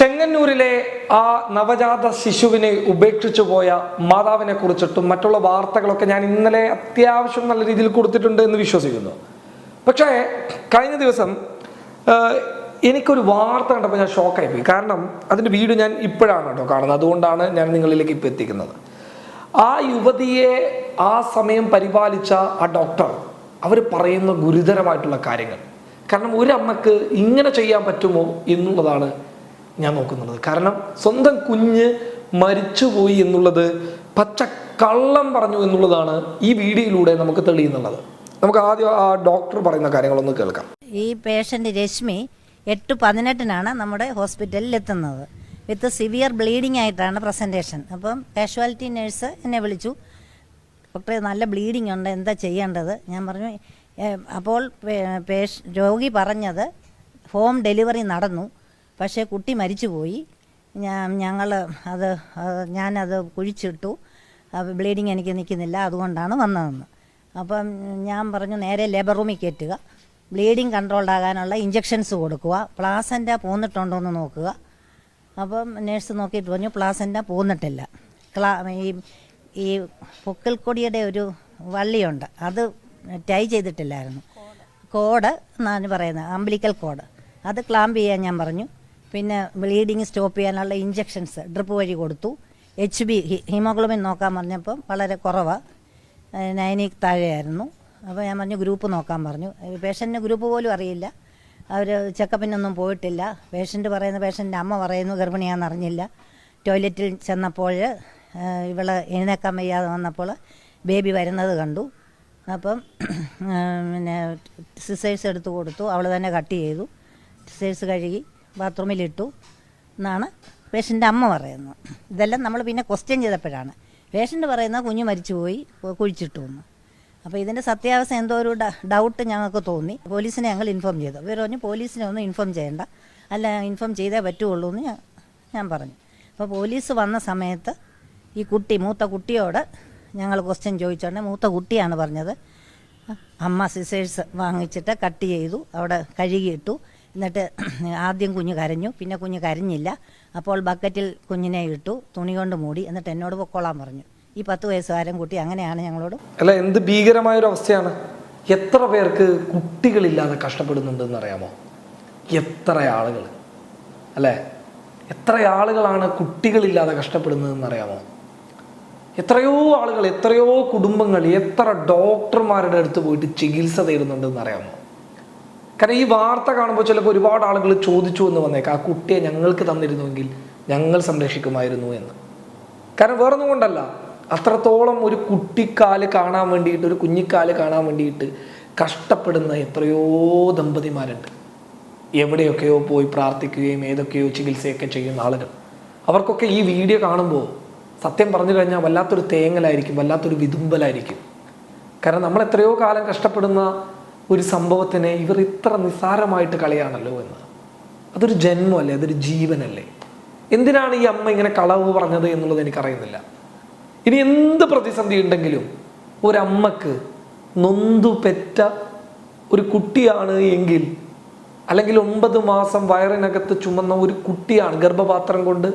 ചെങ്ങന്നൂരിലെ ആ നവജാത ശിശുവിനെ ഉപേക്ഷിച്ചു പോയ മാതാവിനെ കുറിച്ചിട്ടും മറ്റുള്ള വാർത്തകളൊക്കെ ഞാൻ ഇന്നലെ അത്യാവശ്യം നല്ല രീതിയിൽ കൊടുത്തിട്ടുണ്ട് എന്ന് വിശ്വസിക്കുന്നു. പക്ഷേ കഴിഞ്ഞ ദിവസം എനിക്കൊരു വാർത്ത കണ്ടപ്പോൾ ഞാൻ ഷോക്കായി പോയി കാരണം അതിന്റെ വീഡിയോ ഞാൻ ഇപ്പോഴാണ് കേട്ടോ കാണുന്നത്. അതുകൊണ്ടാണ് ഞാൻ നിങ്ങളിലേക്ക് ഇപ്പോൾ എത്തിക്കുന്നത്. ആ യുവതിയെ ആ സമയം പരിപാലിച്ച ആ ഡോക്ടർ അവർ പറയുന്ന ഗുരുതരമായിട്ടുള്ള കാര്യങ്ങൾ. കാരണം ഒരു അമ്മയ്ക്ക് ഇങ്ങനെ ചെയ്യാൻ പറ്റുമോ എന്നുള്ളതാണ് ഞാൻ നോക്കുന്നുള്ളത് കാരണം സ്വന്തം കുഞ്ഞ് മരിച്ചുപോയി എന്നുള്ളത് പച്ച കള്ളം പറഞ്ഞു എന്നുള്ളതാണ് ഈ വീഡിയോയിലൂടെ നമുക്ക് തെളിയുന്നുള്ളത്. നമുക്ക് ആദ്യം ആ ഡോക്ടർ പറയുന്ന കാര്യങ്ങളൊന്ന് കേൾക്കാം. ഈ പേഷ്യന്റ് രശ്മി എട്ട് പതിനെട്ടിനാണ് നമ്മുടെ ഹോസ്പിറ്റലിൽ എത്തുന്നത്. വിത്ത് സിവിയർ ബ്ലീഡിംഗ് ആയിട്ടാണ് പ്രസന്റേഷൻ അപ്പം കാഷ്വാലിറ്റി നേഴ്സ് എന്നെ വിളിച്ചു. ഡോക്ടറെ നല്ല ബ്ലീഡിംഗ് ഉണ്ട് എന്താ ചെയ്യേണ്ടത്? ഞാൻ പറഞ്ഞു അപ്പോൾ രോഗി പറഞ്ഞത് ഹോം ഡെലിവറി നടന്നു. പക്ഷേ കുട്ടി മരിച്ചുപോയി. ഞാൻ ഞങ്ങൾ അത് ഞാനത് കുഴിച്ചിട്ടു. ബ്ലീഡിങ് എനിക്ക് നിൽക്കുന്നില്ല അതുകൊണ്ടാണ് വന്നതെന്ന്. അപ്പം ഞാൻ പറഞ്ഞു നേരെ ലേബർ റൂമിൽ കയറ്റുക. ബ്ലീഡിങ് കൺട്രോൾഡ് ആകാനുള്ള ഇഞ്ചെക്ഷൻസ് കൊടുക്കുക. പ്ലാസന്റ പോന്നിട്ടുണ്ടോ എന്ന് നോക്കുക. അപ്പം നേഴ്സ് നോക്കിയിട്ട് പറഞ്ഞു പ്ലാസന്റ പോന്നിട്ടില്ല. ക്ലാ ഈ ഈ പൊക്കിൾക്കൊടിയുടെ ഒരു വള്ളിയുണ്ട്. അത് ടൈ ചെയ്തിട്ടില്ലായിരുന്നു. കോഡ് എന്നാണ് പറയുന്നത് അമ്പലിക്കൽ കോഡ്. അത് ക്ലാമ്പ് ചെയ്യാൻ ഞാൻ പറഞ്ഞു. പിന്നെ ബ്ലീഡിങ് സ്റ്റോപ്പ് ചെയ്യാനുള്ള ഇഞ്ചെക്ഷൻസ് ഡ്രിപ്പ് വഴി കൊടുത്തു. എച്ച് ബി ഹീമോഗ്ലോബിൻ നോക്കാൻ പറഞ്ഞപ്പം വളരെ കുറവാണ് നയനിക്ക് താഴെയായിരുന്നു. അപ്പോൾ ഞാൻ പറഞ്ഞു ഗ്രൂപ്പ് നോക്കാൻ പറഞ്ഞു. പേഷ്യന്റിന് ഗ്രൂപ്പ് പോലും അറിയില്ല. അവർ ചെക്കപ്പിനൊന്നും പോയിട്ടില്ല. പേഷ്യന്റ് പറയുന്ന പേഷ്യന്റെ അമ്മ പറയുന്നു ഗർഭിണിയാണെന്ന് അറിഞ്ഞില്ല. ടോയ്ലറ്റിൽ ചെന്നപ്പോൾ ഇവളെ എഴുന്നേക്കാൻ വയ്യാതെ വന്നപ്പോൾ ബേബി വരുന്നത് കണ്ടു. അപ്പം പിന്നെ സിസേഴ്സ് എടുത്തു കൊടുത്തു. അവൾ തന്നെ കട്ട് ചെയ്തു. സിസേഴ്സ് കഴുകി. ബാത്റൂമിലിട്ടു എന്നാണ് പേഷ്യന്റെ അമ്മ പറയുന്നത്. ഇതെല്ലാം നമ്മൾ പിന്നെ ക്വസ്റ്റ്യൻ ചെയ്തപ്പോഴാണ്. പേഷ്യന്റ് പറയുന്ന കുഞ്ഞ് മരിച്ചുപോയി പോയി കുഴിച്ചിട്ടു എന്ന്. അപ്പോൾ ഇതിന്റെ സത്യാവസ്ഥ എന്തോ ഒരു ഡൗട്ട് ഞങ്ങൾക്ക് തോന്നി. പോലീസിനെ ഞങ്ങൾ ഇൻഫോം ചെയ്തു. ഇവർ പറഞ്ഞു പോലീസിനെ ഒന്നും ഇൻഫോം ചെയ്യേണ്ട. അല്ല ഇൻഫോം ചെയ്തേ പറ്റുള്ളൂ എന്ന് ഞാൻ പറഞ്ഞു. അപ്പോൾ പോലീസ് വന്ന സമയത്ത് ഈ കുട്ടി മൂത്ത കുട്ടിയോട് ഞങ്ങൾ ക്വസ്റ്റ്യൻ ചോദിച്ചോണ്ട് മൂത്ത കുട്ടിയാണ് പറഞ്ഞത്. അമ്മ സിസേഴ്സ് വാങ്ങിച്ചിട്ട് കട്ട് ചെയ്തു അവിടെ കഴുകിയിട്ടു. എന്നിട്ട് ആദ്യം കുഞ്ഞ് കരഞ്ഞു പിന്നെ കുഞ്ഞ് കരഞ്ഞില്ല. അപ്പോൾ ബക്കറ്റിൽ കുഞ്ഞിനെ ഇട്ടു തുണി കൊണ്ട് മൂടി എന്നിട്ട് എന്നോട് പൊക്കോളാൻ പറഞ്ഞു. ഈ പത്ത് വയസ്സുകാരൻ കുട്ടി അങ്ങനെയാണ് ഞങ്ങളോട് അല്ല എന്ത് ഭീകരമായ ഒരു അവസ്ഥയാണ് എത്ര പേർക്ക് കുട്ടികളില്ലാതെ കഷ്ടപ്പെടുന്നുണ്ടെന്ന് അറിയാമോ എത്ര ആളുകൾ അല്ലേ? എത്ര ആളുകളാണ് കുട്ടികളില്ലാതെ കഷ്ടപ്പെടുന്നതെന്ന് അറിയാമോ എത്രയോ ആളുകൾ എത്രയോ കുടുംബങ്ങൾ എത്ര ഡോക്ടർമാരുടെ അടുത്ത് പോയിട്ട് ചികിത്സ തേടുന്നുണ്ടെന്ന് അറിയാമോ കാരണം ഈ വാർത്ത കാണുമ്പോൾ ചിലപ്പോൾ ഒരുപാട് ആളുകൾ ചോദിച്ചു എന്ന് വന്നേക്കാം ആ കുട്ടിയെ ഞങ്ങൾക്ക് തന്നിരുന്നുവെങ്കിൽ ഞങ്ങൾ സംരക്ഷിക്കുമായിരുന്നു എന്ന്. കാരണം വേറൊന്നും കൊണ്ടല്ല. അത്രത്തോളം ഒരു കുട്ടിക്കാൽ കാണാൻ വേണ്ടിയിട്ട് ഒരു കുഞ്ഞിക്കാൽ കാണാൻ വേണ്ടിയിട്ട് കഷ്ടപ്പെടുന്ന എത്രയോ ദമ്പതിമാരുണ്ട്. എവിടെയൊക്കെയോ പോയി പ്രാർത്ഥിക്കുകയും ഏതൊക്കെയോ ചികിത്സയൊക്കെ ചെയ്യുന്ന ആളുകൾ. അവർക്കൊക്കെ ഈ വീഡിയോ കാണുമ്പോൾ സത്യം പറഞ്ഞു കഴിഞ്ഞാൽ വല്ലാത്തൊരു തേങ്ങലായിരിക്കും വല്ലാത്തൊരു വിതുമ്പലായിരിക്കും. കാരണം നമ്മൾ എത്രയോ കാലം കഷ്ടപ്പെടുന്ന ഒരു സംഭവത്തിനെ ഇവർ ഇത്ര നിസ്സാരമായിട്ട് കളിയാണല്ലോ എന്ന്. അതൊരു ജന്മമല്ലേ? അതൊരു ജീവനല്ലേ? എന്തിനാണ് ഈ അമ്മ ഇങ്ങനെ കളവ് പറഞ്ഞത് എന്നുള്ളത് എനിക്കറിയുന്നില്ല. ഇനി എന്ത് പ്രതിസന്ധി ഉണ്ടെങ്കിലും ഒരമ്മക്ക് നൊന്തു പെറ്റ ഒരു കുട്ടിയാണ് എങ്കിൽ അല്ലെങ്കിൽ ഒമ്പത് മാസം വയറിനകത്ത് ചുമന്ന ഒരു കുട്ടിയാണ് ഗർഭപാത്രം കൊണ്ട്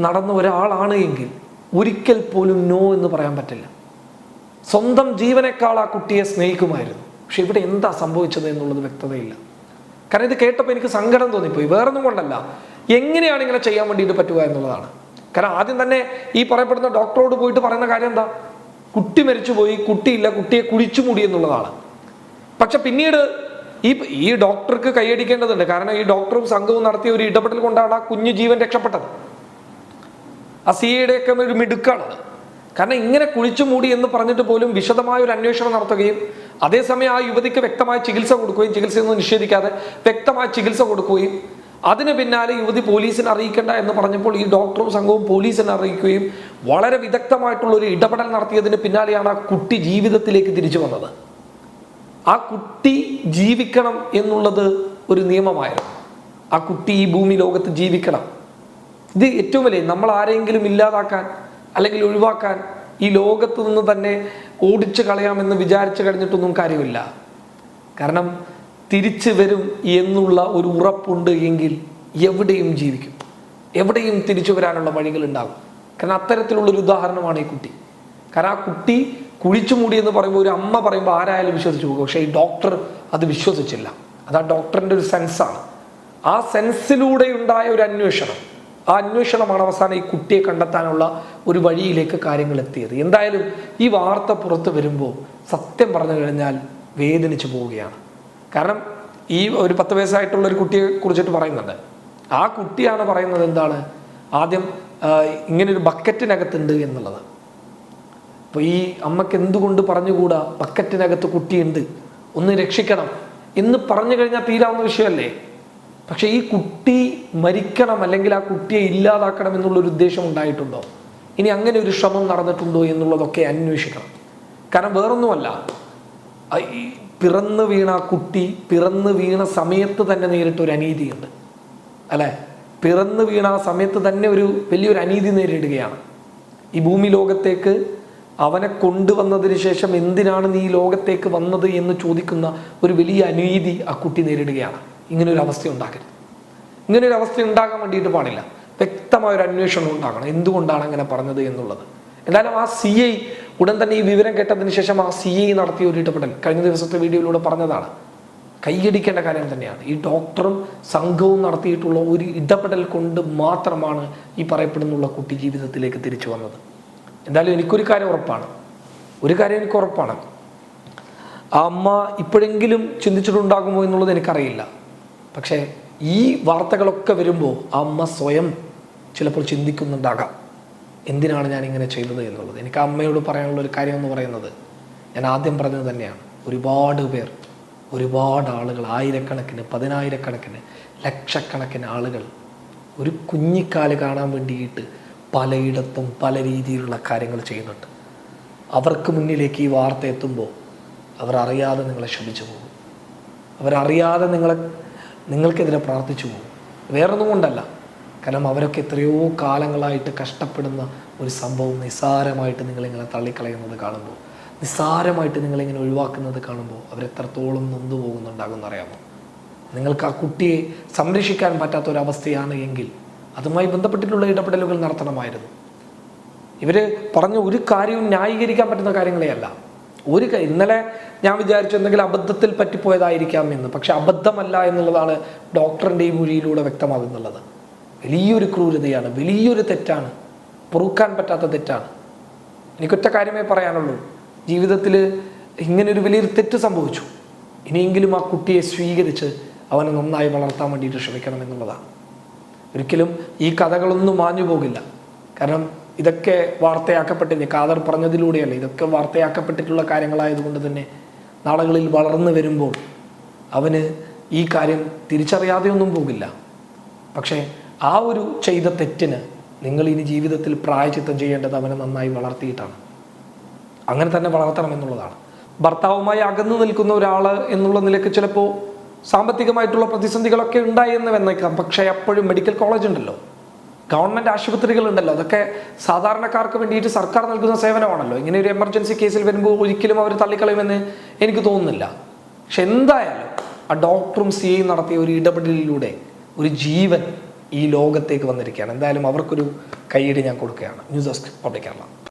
നടന്ന ഒരാളാണ് എങ്കിൽ ഒരിക്കൽ പോലും നോ എന്ന് പറയാൻ പറ്റില്ല. സ്വന്തം ജീവനേക്കാൾ ആ കുട്ടിയെ സ്നേഹിക്കുമായിരുന്നു. പക്ഷെ ഇവിടെ എന്താ സംഭവിച്ചത് എന്നുള്ളത് വ്യക്തതയില്ല. കാരണം ഇത് കേട്ടപ്പോൾ എനിക്ക് സങ്കടം തോന്നിപ്പോയി. വേറൊന്നും കൊണ്ടല്ല. എങ്ങനെയാണ് ഇങ്ങനെ ചെയ്യാൻ വേണ്ടിയിട്ട് പറ്റുക എന്നുള്ളതാണ്. കാരണം ആദ്യം തന്നെ ഈ പറയപ്പെടുന്ന ഡോക്ടറോട് പോയിട്ട് പറയുന്ന കാര്യം എന്താ? കുട്ടി മരിച്ചുപോയി കുട്ടിയില്ല കുട്ടിയെ കുഴിച്ചു മുടി എന്നുള്ളതാണ്. പക്ഷെ പിന്നീട് ഈ ഈ ഡോക്ടർക്ക് കൈയടിക്കേണ്ടതുണ്ട്. കാരണം ഈ ഡോക്ടറും സംഘവും നടത്തിയ ഒരു ഇടപെടൽ കൊണ്ടാണ് ആ കുഞ്ഞു ജീവൻ രക്ഷപ്പെട്ടത്. ആ സി ഒരു മിടുക്കാണത് കാരണം ഇങ്ങനെ കുഴിച്ചു മൂടി എന്ന് പറഞ്ഞിട്ട് പോലും വിശദമായ ഒരു അന്വേഷണം നടത്തുകയും അതേസമയം ആ യുവതിക്ക് വ്യക്തമായ ചികിത്സ കൊടുക്കുകയും ചികിത്സയൊന്നും നിഷേധിക്കാതെ വ്യക്തമായ ചികിത്സ കൊടുക്കുകയും അതിന് പിന്നാലെ യുവതി പോലീസിനെ അറിയിക്കേണ്ട എന്ന് പറഞ്ഞപ്പോൾ ഈ ഡോക്ടറും സംഘവും പോലീസിനെ അറിയിക്കുകയും വളരെ വിദഗ്ധമായിട്ടുള്ള ഒരു ഇടപെടൽ നടത്തിയതിന് പിന്നാലെയാണ് ആ കുട്ടി ജീവിതത്തിലേക്ക് തിരിച്ചു വന്നത്. ആ കുട്ടി ജീവിക്കണം എന്നുള്ളത് ഒരു നിയമമായിരുന്നു. ആ കുട്ടി ഈ ഭൂമി ലോകത്ത് ജീവിക്കണം. ഇത് ഏറ്റവും വലിയ നമ്മൾ ആരെങ്കിലും ഇല്ലാതാക്കാൻ അല്ലെങ്കിൽ ഒഴിവാക്കാൻ ഈ ലോകത്ത് നിന്ന് തന്നെ ഓടിച്ചു കളയാമെന്ന് വിചാരിച്ചു കഴിഞ്ഞിട്ടൊന്നും കാര്യമില്ല. കാരണം തിരിച്ചു വരും എന്നുള്ള ഒരു ഉറപ്പുണ്ട് എങ്കിൽ എവിടെയും ജീവിക്കും. എവിടെയും തിരിച്ചു വരാനുള്ള വഴികൾ ഉണ്ടാകും കാരണം അത്തരത്തിലുള്ള ഒരു ഉദാഹരണമാണ് ഈ കുട്ടി. കാരണം ആ കുട്ടി കുഴിച്ചു മൂടി എന്ന് പറയുമ്പോൾ ഒരു അമ്മ പറയുമ്പോൾ ആരായാലും വിശ്വസിച്ചു പോകും. പക്ഷേ ഈ ഡോക്ടർ അത് വിശ്വസിച്ചില്ല. അത് ആ ഡോക്ടറിന്റെ ഒരു സെൻസാണ്. ആ സെൻസിലൂടെ ഉണ്ടായ ഒരു അന്വേഷണം. ആ അന്വേഷണമാണ് അവസാനം ഈ കുട്ടിയെ കണ്ടെത്താനുള്ള ഒരു വഴിയിലേക്ക് കാര്യങ്ങൾ എത്തിയത്. എന്തായാലും ഈ വാർത്ത പുറത്ത് വരുമ്പോൾ സത്യം പറഞ്ഞു കഴിഞ്ഞാൽ വേദനിച്ചു പോവുകയാണ്. കാരണം ഈ ഒരു പത്ത് വയസ്സായിട്ടുള്ള ഒരു കുട്ടിയെ കുറിച്ചിട്ട് പറയുന്നുണ്ട്. ആ കുട്ടിയാണ് പറയുന്നത് എന്താണ്? ആദ്യം ഇങ്ങനെ ഒരു ബക്കറ്റിനകത്തുണ്ട് എന്നുള്ളത്. അപ്പോൾ ഈ അമ്മയ്ക്ക് എന്തുകൊണ്ട് പറഞ്ഞുകൂടാ? ബക്കറ്റിനകത്ത് കുട്ടിയുണ്ട്. ഒന്ന് രക്ഷിക്കണം എന്ന് പറഞ്ഞു കഴിഞ്ഞാൽ തീരാവുന്ന വിഷയമല്ലേ? പക്ഷെ ഈ കുട്ടി മരിക്കണം അല്ലെങ്കിൽ ആ കുട്ടിയെ ഇല്ലാതാക്കണം എന്നുള്ളൊരു ഉദ്ദേശം ഉണ്ടായിട്ടുണ്ടോ? ഇനി അങ്ങനെ ഒരു ശ്രമം നടന്നിട്ടുണ്ടോ എന്നുള്ളതൊക്കെ അന്വേഷിക്കണം. കാരണം വേറൊന്നുമല്ല. പിറന്ന് വീണ കുട്ടി പിറന്നു വീണ സമയത്ത് തന്നെ നേരിട്ട ഒരു അനീതിയുണ്ട്. അല്ലേ? പിറന്നു വീണ ആ സമയത്ത് തന്നെ ഒരു വലിയൊരു അനീതി നേരിടുകയാണ്. ഈ ഭൂമി ലോകത്തേക്ക് അവനെ കൊണ്ടുവന്നതിന് ശേഷം എന്തിനാണ് നീ ലോകത്തേക്ക് വന്നത് എന്ന് ചോദിക്കുന്ന ഒരു വലിയ അനീതി ആ കുട്ടി നേരിടുകയാണ്. ഇങ്ങനൊരു അവസ്ഥ ഉണ്ടാക്കരുത് ഇങ്ങനെ ഒരു അവസ്ഥ ഉണ്ടാകാൻ വേണ്ടിയിട്ട് പാടില്ല. വ്യക്തമായ ഒരു അന്വേഷണം ഉണ്ടാകണം. എന്തുകൊണ്ടാണ് അങ്ങനെ പറഞ്ഞത് എന്നുള്ളത്? എന്തായാലും ആ സി ഐ ഉടൻ തന്നെ ഈ വിവരം കേട്ടതിന് ശേഷം ആ സി ഐ നടത്തിയ ഒരു ഇടപെടൽ കഴിഞ്ഞ ദിവസത്തെ വീഡിയോയിലൂടെ പറഞ്ഞതാണ്. കൈയടിക്കേണ്ട കാര്യം തന്നെയാണ്. ഈ ഡോക്ടറും സംഘവും നടത്തിയിട്ടുള്ള ഒരു ഇടപെടൽ കൊണ്ട് മാത്രമാണ് ഈ പറയപ്പെടുന്നുള്ള കുട്ടി ജീവിതത്തിലേക്ക് തിരിച്ചു വന്നത്. എന്തായാലും എനിക്കൊരു കാര്യം ഉറപ്പാണ്. ഒരു കാര്യം എനിക്ക് ഉറപ്പാണ്. ആ അമ്മ ഇപ്പോഴെങ്കിലും ചിന്തിച്ചിട്ടുണ്ടാകുമോ എന്നുള്ളത് എനിക്കറിയില്ല. പക്ഷേ ഈ വാർത്തകളൊക്കെ വരുമ്പോൾ അമ്മ സ്വയം ചിലപ്പോൾ ചിന്തിക്കുന്നുണ്ടാകാം. എന്തിനാണ് ഞാൻ ഇങ്ങനെ ചെയ്തത് എന്നുള്ളത്? എനിക്ക് അമ്മയോട് പറയാനുള്ള ഒരു കാര്യം എന്ന് പറയുന്നത് ഞാൻ ആദ്യം പറഞ്ഞത് തന്നെയാണ്. ഒരുപാട് പേർ ഒരുപാട് ആളുകൾ ആയിരക്കണക്കിന് പതിനായിരക്കണക്കിന് ലക്ഷക്കണക്കിന് ആളുകൾ ഒരു കുഞ്ഞിക്കാൽ കാണാൻ വേണ്ടിയിട്ട് പലയിടത്തും പല രീതിയിലുള്ള കാര്യങ്ങൾ ചെയ്യുന്നുണ്ട്. അവർക്ക് മുന്നിലേക്ക് ഈ വാർത്ത എത്തുമ്പോൾ അവർ അറിയാതെ നിങ്ങളെ ക്ഷമിച്ചു പോകും. അവരറിയാതെ നിങ്ങളെ നിങ്ങൾക്കെതിരെ പ്രാർത്ഥിച്ചു പോകും. വേറൊന്നും കൊണ്ടല്ല. കാരണം അവരൊക്കെ എത്രയോ കാലങ്ങളായിട്ട് കഷ്ടപ്പെടുന്ന ഒരു സംഭവം നിസ്സാരമായിട്ട് നിങ്ങളിങ്ങനെ തള്ളിക്കളയുന്നത് കാണുമ്പോൾ നിസ്സാരമായിട്ട് നിങ്ങളിങ്ങനെ ഒഴിവാക്കുന്നത് കാണുമ്പോൾ അവരെത്രത്തോളം നൊന്നു പോകുന്നുണ്ടാകുമെന്ന് അറിയാമോ? നിങ്ങൾക്ക് ആ കുട്ടിയെ സംരക്ഷിക്കാൻ പറ്റാത്ത ഒരവസ്ഥയാണ് എങ്കിൽ അതുമായി ബന്ധപ്പെട്ടിട്ടുള്ള ഇടപെടലുകൾ നടത്തണമായിരുന്നു. ഇവർ പറഞ്ഞ ഒരു കാര്യവും ന്യായീകരിക്കാൻ പറ്റുന്ന കാര്യങ്ങളെ അല്ല ഒരു ഇന്നലെ ഞാൻ വിചാരിച്ചു എന്തെങ്കിലും അബദ്ധത്തിൽ പറ്റിപ്പോയതായിരിക്കാം എന്ന്. പക്ഷെ അബദ്ധമല്ല എന്നുള്ളതാണ് ഡോക്ടറിന്റെ ഈ മൊഴിയിലൂടെ വ്യക്തമാകുന്നുള്ളത്. വലിയൊരു ക്രൂരതയാണ് വലിയൊരു തെറ്റാണ് പൊറുക്കാൻ പറ്റാത്ത തെറ്റാണ്. എനിക്കൊറ്റ കാര്യമേ പറയാനുള്ളൂ. ജീവിതത്തിൽ ഇങ്ങനൊരു വലിയൊരു തെറ്റ് സംഭവിച്ചു. ഇനിയെങ്കിലും ആ കുട്ടിയെ സ്വീകരിച്ച് അവനെ നന്നായി വളർത്താൻ വേണ്ടിയിട്ട് ശ്രമിക്കണം എന്നുള്ളതാണ് ഒരിക്കലും ഈ കഥകളൊന്നും മാഞ്ഞു പോകില്ല കാരണം ഇതൊക്കെ വാർത്തയാക്കപ്പെട്ടില്ല? കാതർ പറഞ്ഞതിലൂടെയല്ല? ഇതൊക്കെ വാർത്തയാക്കപ്പെട്ടിട്ടുള്ള കാര്യങ്ങളായതുകൊണ്ട് തന്നെ നാളുകളിൽ വളർന്നു വരുമ്പോൾ അവന് ഈ കാര്യം തിരിച്ചറിയാതെ ഒന്നും പോകില്ല. പക്ഷേ ആ ഒരു ചെയ്ത തെറ്റിന് നിങ്ങൾ ഇനി ജീവിതത്തിൽ പ്രായച്ചിത്തം ചെയ്യേണ്ടത് അവനെ നന്നായി വളർത്തിയിട്ടാണ്. അങ്ങനെ തന്നെ വളർത്തണം എന്നുള്ളതാണ് ഭർത്താവുമായി അകന്നു നിൽക്കുന്ന ഒരാൾ എന്നുള്ള നിലയ്ക്ക് ചിലപ്പോൾ സാമ്പത്തികമായിട്ടുള്ള പ്രതിസന്ധികളൊക്കെ ഉണ്ടായി എന്ന് വന്നേക്കാം. പക്ഷേ അപ്പോഴും മെഡിക്കൽ കോളേജ് ഉണ്ടല്ലോ. ഗവൺമെന്റ് ആശുപത്രികളുണ്ടല്ലോ. അതൊക്കെ സാധാരണക്കാർക്ക് വേണ്ടിയിട്ട് സർക്കാർ നൽകുന്ന സേവനമാണല്ലോ. ഇങ്ങനെ ഒരു എമർജൻസി കേസിൽ വരുമ്പോൾ ഒരിക്കലും അവർ തള്ളിക്കളയുമെന്ന് എനിക്ക് തോന്നുന്നില്ല. പക്ഷെ എന്തായാലും ആ ഡോക്ടറും സി ഐ നടത്തിയ ഒരു ഇടപെടലിലൂടെ ഒരു ജീവൻ ഈ ലോകത്തേക്ക് വന്നിരിക്കുകയാണ്. എന്തായാലും അവർക്കൊരു കൈയ്യടി ഞാൻ കൊടുക്കുകയാണ്. News desk public Kerala.